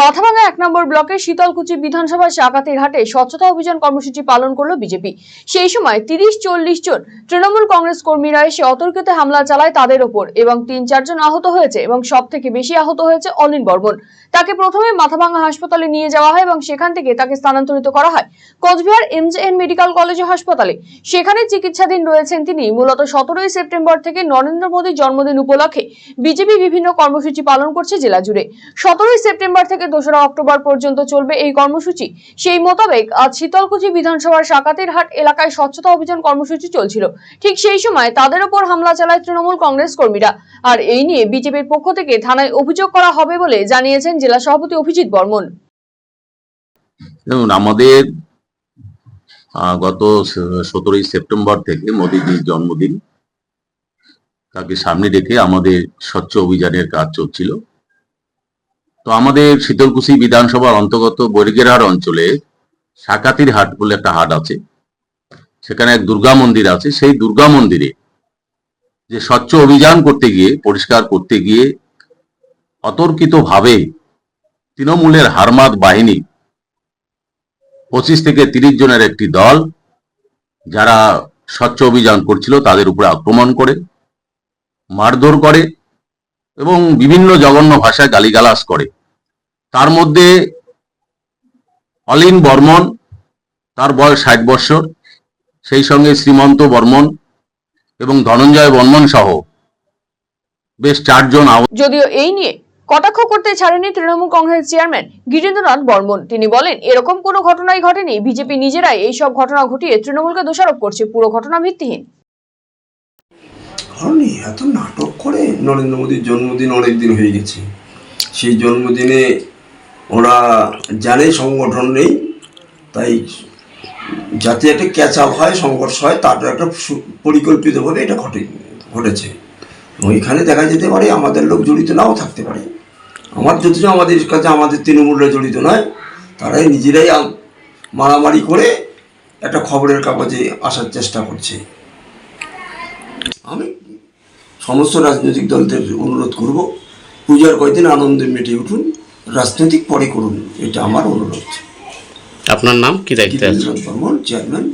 মাথাভাঙ্গা এক নম্বর ব্লকের শীতলকুচি বিধানসভা শাকাতির হাটে স্বচ্ছতা অভিযান কর্মসূচি পালন করল বিজেপি। সেই সময় তিরিশ চল্লিশ জন তৃণমূল কংগ্রেস কর্মীরা এসে অতর্কিত হামলা চালায় তাদের ওপর এবং তিন চারজন আহত হয়েছে এবং সব থেকে বেশি আহত হয়েছে অনিল বর্মন। তাকে প্রথমে মাথাভাঙ্গা হাসপাতালে নিয়ে যাওয়া হয় এবং সেখান থেকে তাকে স্থানান্তরিত করা হয়। কোচবিহার এমজেএন মেডিকেল কলেজ হাসপাতালে সেখানে চিকিৎসাধীন রয়েছেন তিনি। মূলত সতেরোই সেপ্টেম্বর থেকে নরেন্দ্র মোদীর জন্মদিন উপলক্ষে বিজেপি বিভিন্ন কর্মসূচি পালন করছে জেলা জুড়ে। সতেরোই সেপ্টেম্বর থেকে দোসরা অক্টোবর পর্যন্ত চলবে এই কর্মসূচি। সেই মোতাবেক আজ শীতলকুচি বিধানসভার সাকাতির হাট এলাকায় স্বচ্ছতা অভিযান কর্মসূচি চলছিল। ঠিক সেই সময় তাদের ওপর হামলা চালায় তৃণমূল কংগ্রেস কর্মীরা। আর এই নিয়ে বিজেপির পক্ষ থেকে থানায় অভিযোগ করা হবে বলে জানিয়েছেন জেলা সভাপতি অভিজিৎ বর্মন। আমাদের গত সতেরোই সেপ্টেম্বর থেকে মোদীজির জন্মদিন। তাকে সামনে রেখে আমাদের স্বচ্ছ অভিযানের কাজ চলছিল। তো আমাদের শীতলকুচি বিধানসভার অন্তর্গত বরিগেরহাট অঞ্চলে সাকাতির হাট বলে একটা হাট আছে। সেখানে এক দুর্গা মন্দির আছে। সেই দুর্গা মন্দিরে যে স্বচ্ছ অভিযান করতে গিয়ে, পরিষ্কার করতে গিয়ে অতর্কিতভাবে তৃণমূলের হারমাদ বাহিনী পঁচিশ থেকে তিরিশ জনের একটি দল যারা স্বচ্ছ অভিযান করছিল, তাদের উপরে আক্রমণ করে, মারধর করে এবং বিভিন্ন জঘন্য ভাষায় গালিগালাজ করে। তার মধ্যে অলিন বর্মন, তার বয়স ষাট বৎসর সেই সঙ্গে শ্রীমন্ত বর্মন এবং ধনঞ্জয় বর্মন সহ বেশ চারজন যদিও এই নিয়ে কটাক্ষ করতে ছাড়েনি তৃণমূল কংগ্রেস চেয়ারম্যান গিরেন্দ্রনাথ বর্মন। তিনি বলেন, এরকম কোনো ঘটনাই ঘটেনি। বিজেপি নিজেরাই এই সব ঘটনা ঘটিয়ে তৃণমূলকে দোষারোপ করছে। পুরো ঘটনা ভিত্তিহীন। কারণ এত নাটক করে নরেন্দ্র মোদীর জন্মদিন অনেক দিন হয়ে গেছে। সেই জন্মদিনে ওরা জানে সংগঠন নেই, তাই যাতে একটা ক্যাচ আপ হয়, সংঘর্ষ হয় তার একটা পরিকল্পিতভাবে এটা ঘটে, ঘটেছে। ওইখানে দেখা যেতে পারে আমাদের লোক জড়িত নাও থাকতে পারে। আমার যদিও আমাদের কাছে, আমাদের তৃণমূলরা জড়িত নয়, তারাই নিজেরাই মারামারি করে একটা খবরের কাগজে আসার চেষ্টা করছে। আমি সমস্ত রাজনৈতিক দলদের অনুরোধ করব পূজার কয়দিন আনন্দে মেটে উঠুন রাজনৈতিক পরে করুন এটা আমার অনুরোধ। আপনার নাম কি দায়িত্বে বর্মন চেয়ারম্যান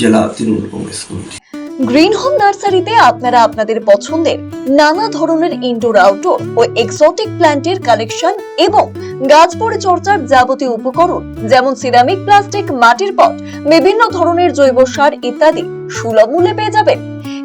জেলা Trinamool Congress committee. Green home নার্সারিতে আপনারা আপনাদের পছন্দের নানা ধরনের ইনডোর আউটডোর ও এক্সোটিক প্ল্যান্টের কালেকশন এবং গাছ পরিচর্যার যাবতীয় উপকরণ যেমন সিরামিক প্লাস্টিক মাটির পট বিভিন্ন ধরনের জৈব সার ইত্যাদি সুলভ মূল্যে পেয়ে যাবেন।